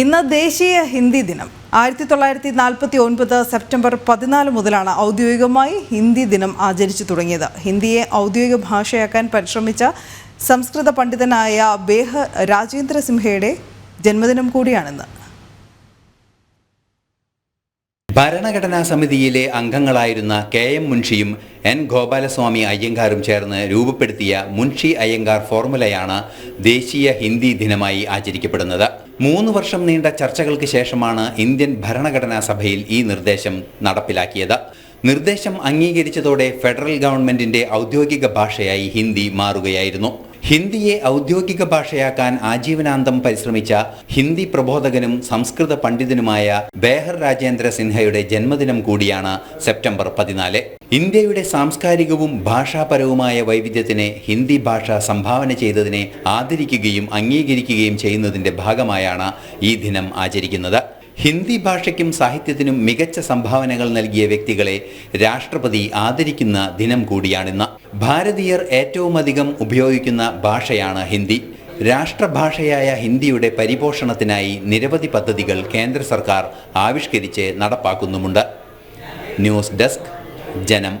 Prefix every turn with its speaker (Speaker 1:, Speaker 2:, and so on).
Speaker 1: ഇന്ന് ദേശീയ ഹിന്ദി ദിനം. ആയിരത്തി തൊള്ളായിരത്തി നാൽപ്പത്തി ഒൻപത് സെപ്റ്റംബർ പതിനാല് മുതലാണ് ഔദ്യോഗികമായി ഹിന്ദി ദിനം ആചരിച്ചു തുടങ്ങിയത്. ഹിന്ദിയെ ഔദ്യോഗിക ഭാഷയാക്കാൻ പരിശ്രമിച്ച സംസ്കൃത പണ്ഡിതനായ ബേഹ രാജേന്ദ്ര സിംഹയുടെ ജന്മദിനം കൂടിയാണിന്ന്.
Speaker 2: ഭരണഘടനാ സമിതിയിലെ അംഗങ്ങളായിരുന്ന കെ എം മുൻഷിയും എൻ ഗോപാലസ്വാമി അയ്യങ്കാറും ചേർന്ന് രൂപപ്പെടുത്തിയ മുൻഷി അയ്യങ്കാർ ഫോർമുലയാണ് ദേശീയ ഹിന്ദി ദിനമായി ആചരിക്കപ്പെടുന്നത്. മൂന്ന് വർഷം നീണ്ട ചർച്ചകൾക്ക് ശേഷമാണ് ഇന്ത്യൻ ഭരണഘടനാ സഭയിൽ ഈ നിർദ്ദേശം നടപ്പിലാക്കിയത്. നിർദ്ദേശം അംഗീകരിച്ചതോടെ ഫെഡറൽ ഗവൺമെന്റിന്റെ ഔദ്യോഗിക ഭാഷയായി ഹിന്ദി മാറുകയായിരുന്നു. ഹിന്ദിയെ ഔദ്യോഗിക ഭാഷയാക്കാൻ ആജീവനാന്തം പരിശ്രമിച്ച ഹിന്ദി പ്രബോധകനും സംസ്കൃത പണ്ഡിതനുമായ ബേഹർ രാജേന്ദ്ര സിൻഹയുടെ ജന്മദിനം കൂടിയാണ് സെപ്റ്റംബർ പതിനാല്. ഇന്ത്യയുടെ സാംസ്കാരികവും ഭാഷാപരവുമായ വൈവിധ്യത്തിന് ഹിന്ദി ഭാഷ സംഭാവന ചെയ്തതിനെ ആദരിക്കുകയും അംഗീകരിക്കുകയും ചെയ്യുന്നതിന്റെ ഭാഗമായാണ് ഈ ദിനം ആചരിക്കുന്നത്. ഹിന്ദി ഭാഷയ്ക്കും സാഹിത്യത്തിനും മികച്ച സംഭാവനകൾ നൽകിയ വ്യക്തികളെ രാഷ്ട്രപതി ആദരിക്കുന്ന ദിനം കൂടിയാണിന്ന്. ഭാരതീയർ ഏറ്റവുമധികം ഉപയോഗിക്കുന്ന ഭാഷയാണ് ഹിന്ദി. രാഷ്ട്രഭാഷയായ ഹിന്ദിയുടെ പരിപോഷണത്തിനായി നിരവധി പദ്ധതികൾ കേന്ദ്ര സർക്കാർ ആവിഷ്കരിച്ച് നടപ്പാക്കുന്നുമുണ്ട്. ന്യൂസ് ഡെസ്ക് ജനം.